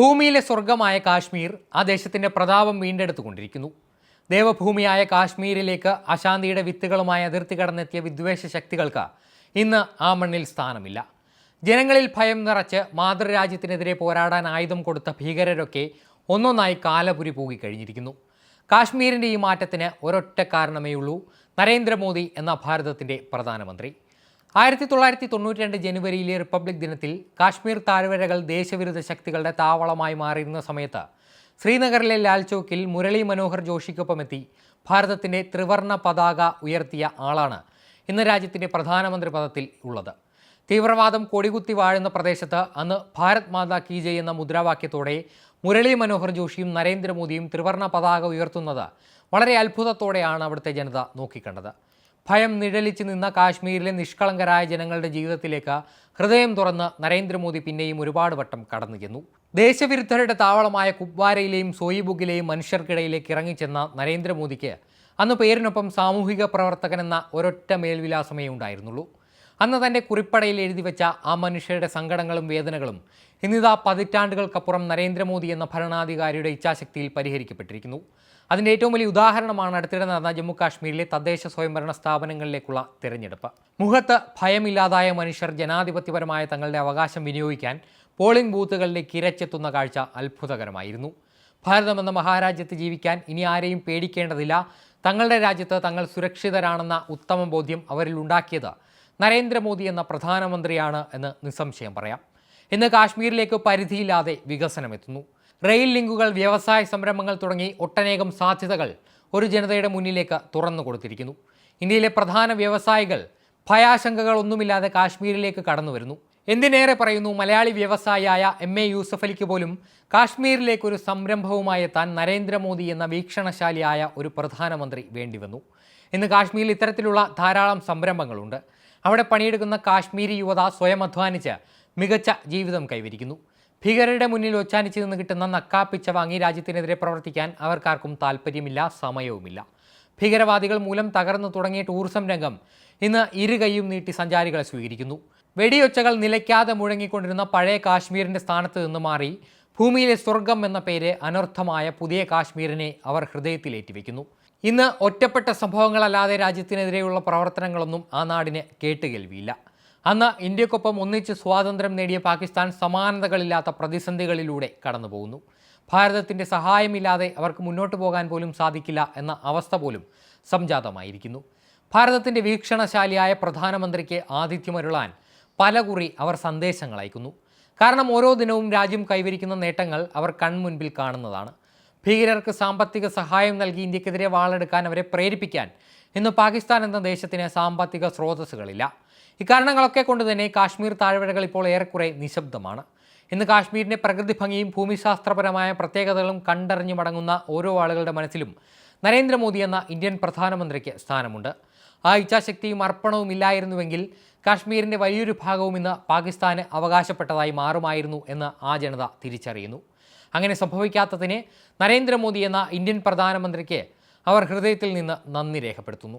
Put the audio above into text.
ഭൂമിയിലെ സ്വർഗമായ കാശ്മീർ ആ ദേശത്തിന്റെ പ്രതാപം വീണ്ടെടുത്തുകൊണ്ടിരിക്കുന്നു. ദേവഭൂമിയായ കാശ്മീരിലേക്ക് അശാന്തിയുടെ വിത്തുകളുമായി അതിർത്തി കടന്നെത്തിയ വിദ്വേഷ ശക്തികൾക്ക് ഇന്ന് ആ മണ്ണിൽ സ്ഥാനമില്ല. ജനങ്ങളിൽ ഭയം നിറച്ച് മാതൃരാജ്യത്തിനെതിരെ പോരാടാൻ ആയുധം കൊടുത്ത ഭീകരരൊക്കെ ഒന്നൊന്നായി കാലപുരി പൂകിക്കഴിഞ്ഞിരിക്കുന്നു കാശ്മീരിന്റെ ഈ മാറ്റത്തിന് ഒരൊറ്റ കാരണമേ ഉള്ളൂ നരേന്ദ്രമോദി എന്ന ഭാരതത്തിന്റെ പ്രധാനമന്ത്രി. ആയിരത്തി തൊള്ളായിരത്തി തൊണ്ണൂറ്റി രണ്ട് ജനുവരിയിലെ റിപ്പബ്ലിക് ദിനത്തിൽ കാശ്മീർ താഴ്വരകൾ ദേശവിരുദ്ധ ശക്തികളുടെ താവളമായി മാറിയിരുന്ന സമയത്ത് ശ്രീനഗറിലെ ലാൽ ചോക്കിൽ മുരളി മനോഹർ ജോഷിക്കൊപ്പമെത്തി ഭാരതത്തിന്റെ ത്രിവർണ പതാക ഉയർത്തിയ ആളാണ് ഇന്ന് രാജ്യത്തിന്റെ പ്രധാനമന്ത്രി പദത്തിൽ ഉള്ളത്. തീവ്രവാദം കൊടികുത്തി വാഴുന്ന പ്രദേശത്ത് അന്ന് ഭാരത് മാതാ കീ എന്ന മുദ്രാവാക്യത്തോടെ മുരളി മനോഹർ ജോഷിയും നരേന്ദ്രമോദിയും ത്രിവർണ പതാക ഉയർത്തുന്നത് വളരെ അത്ഭുതത്തോടെയാണ് അവിടുത്തെ ജനത നോക്കിക്കണ്ടത്. ഭയം നിഴലിച്ച് നിന്ന കാശ്മീരിലെ നിഷ്കളങ്കരായ ജനങ്ങളുടെ ജീവിതത്തിലേക്ക് ഹൃദയം തുറന്ന് നരേന്ദ്രമോദി പിന്നെയും ഒരുപാട് വട്ടം കടന്നു ചെന്നു. ദേശവിരുദ്ധരുടെ താവളമായ കുപ്വാരയിലെയും സോയിബുഗിലെയും മനുഷ്യർക്കിടയിലേക്ക് ഇറങ്ങിച്ചെന്ന നരേന്ദ്രമോദിക്ക് അന്ന് പേരിനൊപ്പം സാമൂഹിക പ്രവർത്തകൻ എന്ന ഒരൊറ്റ മേൽവിലാസമേ ഉണ്ടായിരുന്നുള്ളൂ. അന്ന് തന്റെ കുറിപ്പടയിൽ എഴുതി വെച്ച ആ മനുഷ്യരുടെ സങ്കടങ്ങളും വേദനകളും ഇന്നിതാ പതിറ്റാണ്ടുകൾക്കപ്പുറം നരേന്ദ്രമോദി എന്ന ഭരണാധികാരിയുടെ ഇച്ഛാശക്തിയിൽ പരിഹരിക്കപ്പെട്ടിരിക്കുന്നു. അതിന്റെ ഏറ്റവും വലിയ ഉദാഹരണമാണ് അടുത്തിടെ നടന്ന ജമ്മു കാശ്മീരിലെ തദ്ദേശ സ്വയംഭരണ സ്ഥാപനങ്ങളിലേക്കുള്ള തിരഞ്ഞെടുപ്പ്. മുഖത്ത് ഭയമില്ലാതായ മനുഷ്യർ ജനാധിപത്യപരമായ തങ്ങളുടെ അവകാശം വിനിയോഗിക്കാൻ പോളിംഗ് ബൂത്തുകളിലെ ഇരച്ചെത്തുന്ന കാഴ്ച അത്ഭുതകരമായിരുന്നു. ഭാരതമെന്ന മഹാരാജ്യത്ത് ജീവിക്കാൻ ഇനി ആരെയും പേടിക്കേണ്ടതില്ല. തങ്ങളുടെ രാജ്യത്ത് തങ്ങൾ സുരക്ഷിതരാണെന്ന ഉത്തമ ബോധ്യം അവരിൽ ഉണ്ടാക്കിയത് നരേന്ദ്രമോദി എന്ന പ്രധാനമന്ത്രിയാണ് എന്ന് നിസ്സംശയം പറയാം. ഇന്ന് കാശ്മീരിലേക്ക് പരിധിയില്ലാതെ വികസനമെത്തുന്നു. റെയിൽ ലിങ്കുകൾ വ്യവസായ സംരംഭങ്ങൾ തുടങ്ങി ഒട്ടനേകം സാധ്യതകൾ ഒരു ജനതയുടെ മുന്നിലേക്ക് തുറന്നു കൊടുത്തിരിക്കുന്നു. ഇന്ത്യയിലെ പ്രധാന വ്യവസായികൾ ഭയാശങ്കകളൊന്നുമില്ലാതെ കാശ്മീരിലേക്ക് കടന്നു വരുന്നു. എന്തിനേറെ പറയുന്നു മലയാളി വ്യവസായിയായ എം എ യൂസഫലിക്ക് പോലും കാശ്മീരിലേക്ക് ഒരു സംരംഭവുമായി എത്താൻ നരേന്ദ്രമോദി എന്ന വീക്ഷണശാലിയായ ഒരു പ്രധാനമന്ത്രി വേണ്ടിവന്നു. ഇന്ന് കാശ്മീരിൽ ഇത്തരത്തിലുള്ള ധാരാളം സംരംഭങ്ങളുണ്ട്. അവിടെ പണിയെടുക്കുന്ന കാശ്മീരി യുവത സ്വയം അധ്വാനിച്ച് മികച്ച ജീവിതം കൈവരിക്കുന്നു. ഭീകരരുടെ മുന്നിൽ ഒച്ചാനിച്ച് നിന്ന് കിട്ടുന്ന നക്കാപ്പിച്ച വാങ്ങി രാജ്യത്തിനെതിരെ പ്രവർത്തിക്കാൻ അവർക്കാർക്കും താല്പര്യമില്ല സമയവുമില്ല. ഭീകരവാദികൾ മൂലം തകർന്നു തുടങ്ങിയ ടൂറിസം രംഗം ഇന്ന് ഇരുകൈയും നീട്ടി സഞ്ചാരികളെ സ്വീകരിക്കുന്നു. വെടിയൊച്ചകൾ നിലയ്ക്കാതെ മുഴങ്ങിക്കൊണ്ടിരുന്ന പഴയ കാശ്മീരിന്റെ സ്ഥാനത്ത് നിന്ന് മാറി ഭൂമിയിലെ സ്വർഗം എന്ന പേര് അനർത്ഥമായ പുതിയ കാശ്മീരിനെ അവർ ഹൃദയത്തിലേറ്റിവെക്കുന്നു. ഇന്ന് ഒറ്റപ്പെട്ട സംഭവങ്ങളല്ലാതെ രാജ്യത്തിനെതിരെയുള്ള പ്രവർത്തനങ്ങളൊന്നും ആ നാടിന് കേട്ടുകേൾവിയില്ല. അന്ന് ഇന്ത്യക്കൊപ്പം ഒന്നിച്ച് സ്വാതന്ത്ര്യം നേടിയ പാകിസ്ഥാൻ സമാനതകളില്ലാത്ത പ്രതിസന്ധികളിലൂടെ കടന്നുപോകുന്നു. ഭാരതത്തിന്റെ സഹായമില്ലാതെ അവർക്ക് മുന്നോട്ട് പോകാൻ പോലും സാധിക്കില്ല എന്ന അവസ്ഥ പോലും സംജാതമായിരിക്കുന്നു. ഭാരതത്തിന്റെ വീക്ഷണശാലിയായ പ്രധാനമന്ത്രിക്ക് ആതിഥ്യമരുളാൻ പലകുറി അവർ സന്ദേശങ്ങൾ അയക്കുന്നു. കാരണം ഓരോ ദിനവും രാജ്യം കൈവരിക്കുന്ന നേട്ടങ്ങൾ അവർ കൺമുൻപിൽ കാണുന്നതാണ്. ഭീകരർക്ക് സാമ്പത്തിക സഹായം നൽകി ഇന്ത്യക്കെതിരെ വാളെടുക്കാൻ അവരെ പ്രേരിപ്പിക്കാൻ ഇന്ന് പാകിസ്ഥാൻ എന്ന ദേശത്തിന് സാമ്പത്തിക സ്രോതസ്സുകളില്ല. ഇക്കാരണങ്ങളൊക്കെ കൊണ്ട് തന്നെ കാശ്മീർ താഴ്വരകൾ ഇപ്പോൾ ഏറെക്കുറെ നിശബ്ദമാണ്. ഇന്ന് കാശ്മീരിന്റെ പ്രകൃതി ഭംഗിയും ഭൂമിശാസ്ത്രപരമായ പ്രത്യേകതകളും കണ്ടറിഞ്ഞു മടങ്ങുന്ന ഓരോ ആളുകളുടെ മനസ്സിലും നരേന്ദ്രമോദി എന്ന ഇന്ത്യൻ പ്രധാനമന്ത്രിക്ക് സ്ഥാനമുണ്ട്. ആ ഇച്ഛാശക്തിയും അർപ്പണവും ഇല്ലായിരുന്നുവെങ്കിൽ കാശ്മീരിന്റെ വലിയൊരു ഭാഗവും ഇന്ന് പാകിസ്ഥാന് അവകാശപ്പെട്ടതായി മാറുമായിരുന്നു എന്ന് ആ ജനത തിരിച്ചറിയുന്നു. അങ്ങനെ സംഭവിക്കാത്തതിന് നരേന്ദ്രമോദി എന്ന ഇന്ത്യൻ പ്രധാനമന്ത്രിക്ക് അവർ ഹൃദയത്തിൽ നിന്ന് നന്ദി രേഖപ്പെടുത്തുന്നു.